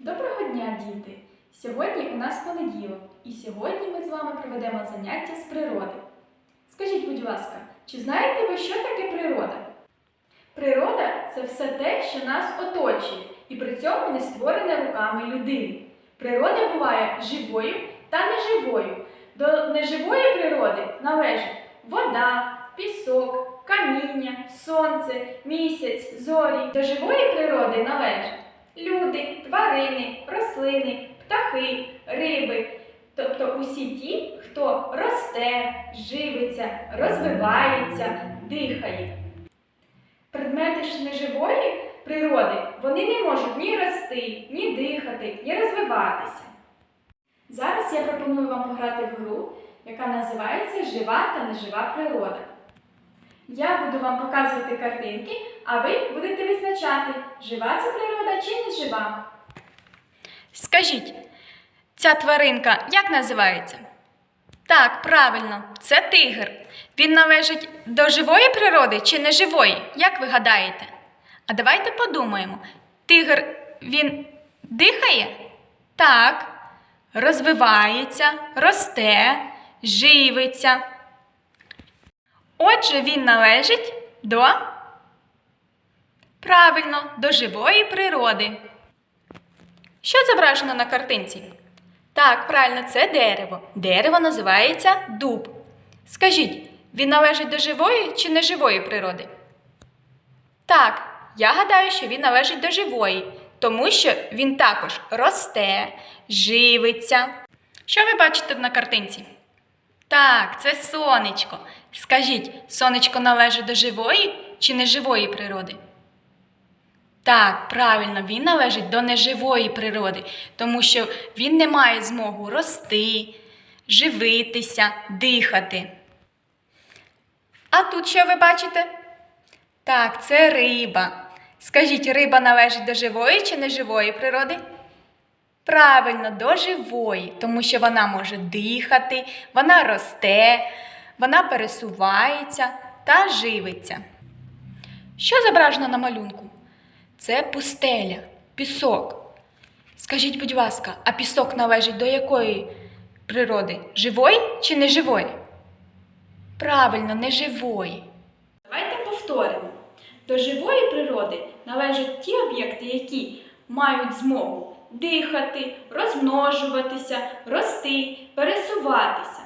Доброго дня, діти! Сьогодні у нас понеділок, і сьогодні ми з вами проведемо заняття з природи. Скажіть, будь ласка, чи знаєте ви, що таке природа? Природа це все те, що нас оточує, і при цьому не створене руками людини. Природа буває живою та неживою. До неживої природи належать вода, пісок, каміння, сонце, місяць, зорі. До живої природи належать люди, тварини, рослини, птахи, риби, тобто усі ті, хто росте, живиться, розвивається, дихає. Предмети ж неживої природи вони не можуть ні рости, ні дихати, ні розвиватися. Зараз я пропоную вам пограти в гру, яка називається Жива та нежива природа. Я буду вам показувати картинки, а ви будете визначати, жива це природа чи не жива. Скажіть, ця тваринка як називається? Так, правильно, це тигр. Він належить до живої природи чи неживої? Як ви гадаєте? А давайте подумаємо. Тигр він дихає? Так. Розвивається, росте, живиться. Отже, він належить до правильно, до живої природи. Що зображено на картинці? Так, правильно, це дерево. Дерево називається дуб. Скажіть, він належить до живої чи неживої природи? Так, я гадаю, що він належить до живої, тому що він також росте, живиться. Що ви бачите на картинці? Так, це сонечко. Скажіть, сонечко належить до живої чи неживої природи? Так, правильно, він належить до неживої природи, тому що він не має змогу рости, живитися, дихати. А тут що ви бачите? Так, це риба. Скажіть, риба належить до живої чи неживої природи? Правильно, до живої, тому що вона може дихати, вона росте, вона пересувається та живиться. Що зображено на малюнку? Це пустеля, пісок. Скажіть, будь ласка, а пісок належить до якої природи? Живої чи неживої? Правильно, неживої. Давайте повторимо. До живої природи належать ті об'єкти, які мають змогу дихати, розмножуватися, рости, пересуватися.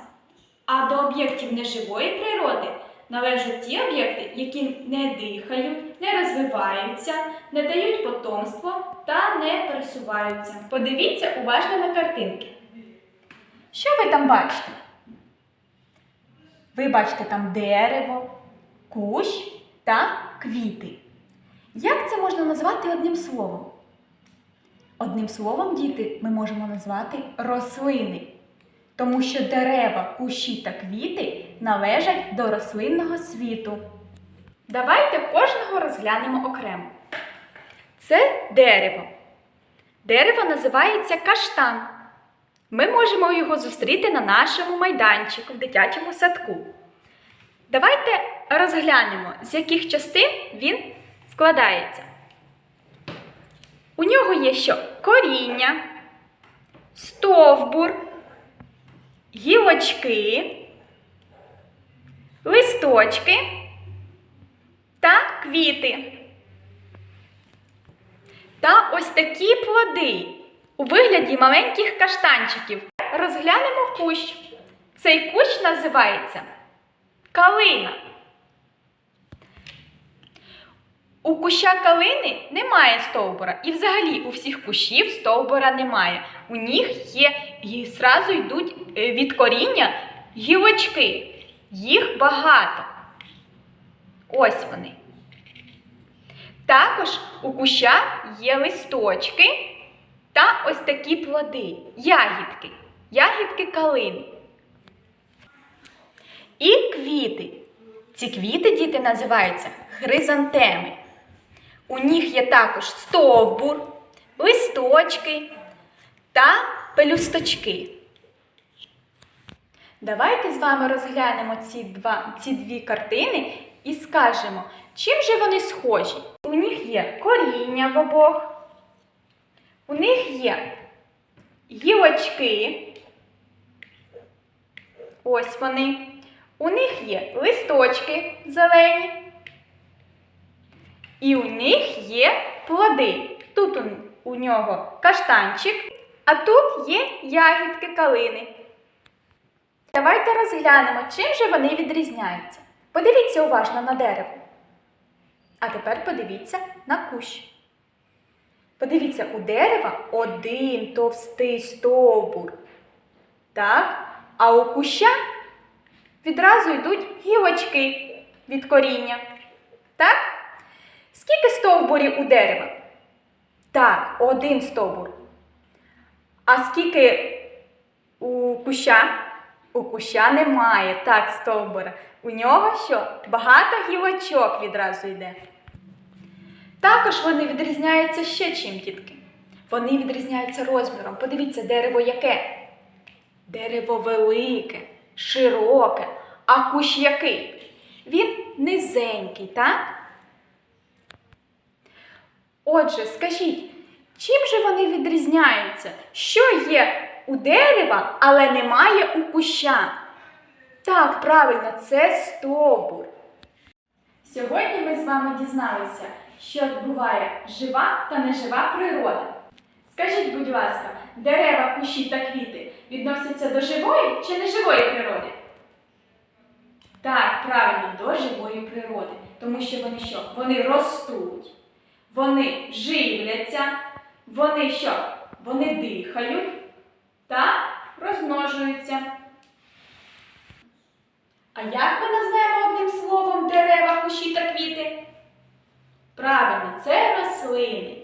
А до об'єктів неживої природи належать ті об'єкти, які не дихають, не розвиваються, не дають потомство та не пересуваються. Подивіться уважно на картинки. Що ви там бачите? Ви бачите там дерево, кущ та квіти. Як це можна назвати одним словом? Одним словом, діти, ми можемо назвати рослини, тому що дерева, кущі та квіти належать до рослинного світу. Давайте кожного розглянемо окремо. Це дерево. Дерево називається каштан. Ми можемо його зустріти на нашому майданчику в дитячому садку. Давайте розглянемо, з яких частин він складається. У нього є що? Коріння, стовбур, гілочки, листочки та квіти. Та ось такі плоди у вигляді маленьких каштанчиків. Розглянемо кущ. Цей кущ називається калина. У куща калини немає стовбура. І взагалі у всіх кущів стовбура немає. У них є і зразу йдуть е, від коріння гілочки. Їх багато. Ось вони. Також у куща є листочки та ось такі плоди, ягідки, ягідки калини. І квіти. Ці квіти, діти, називаються хризантеми. У них є також стовбур, листочки та пелюсточки. Давайте з вами розглянемо ці, два, ці дві картини і скажемо, чим же вони схожі. У них є коріння в обох, У них є гілочки. Ось вони. У них є листочки зелені. І у них є плоди. Тут у, нього каштанчик, а тут є ягідки калини. Давайте розглянемо, чим же вони відрізняються. Подивіться уважно на дерево. А тепер подивіться на кущ. Подивіться, у дерева один товстий стовбур. Так? А у куща відразу йдуть гілочки від коріння. Так? Скільки стовбурів у дерева? Так, один стовбур. А скільки у куща? У куща немає так стовбура. У нього що? Багато гілочок відразу йде. Також вони відрізняються ще чим, дітки. Вони відрізняються розміром. Подивіться, дерево яке? Дерево велике, широке, а кущ який? Він низенький, так? Отже, скажіть, чим же вони відрізняються? Що є у дерева, але немає у куща? Так, правильно, це стовбур. Сьогодні ми з вами дізналися, що буває жива та нежива природа. Скажіть, будь ласка, дерева, кущі та квіти відносяться до живої чи неживої природи? Так, правильно, до живої природи. Тому що вони що? Вони ростуть, вони живляться, вони що? Вони дихають та розмножуються. А як ми назвемо одним словом дерева, кущі та квіти? Правильно, це рослини.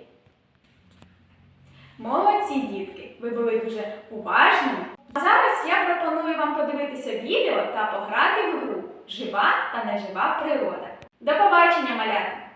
Молодці дітки, ви були дуже уважними. А зараз я пропоную вам подивитися відео та пограти в гру Жива та нежива природа. До побачення, малята!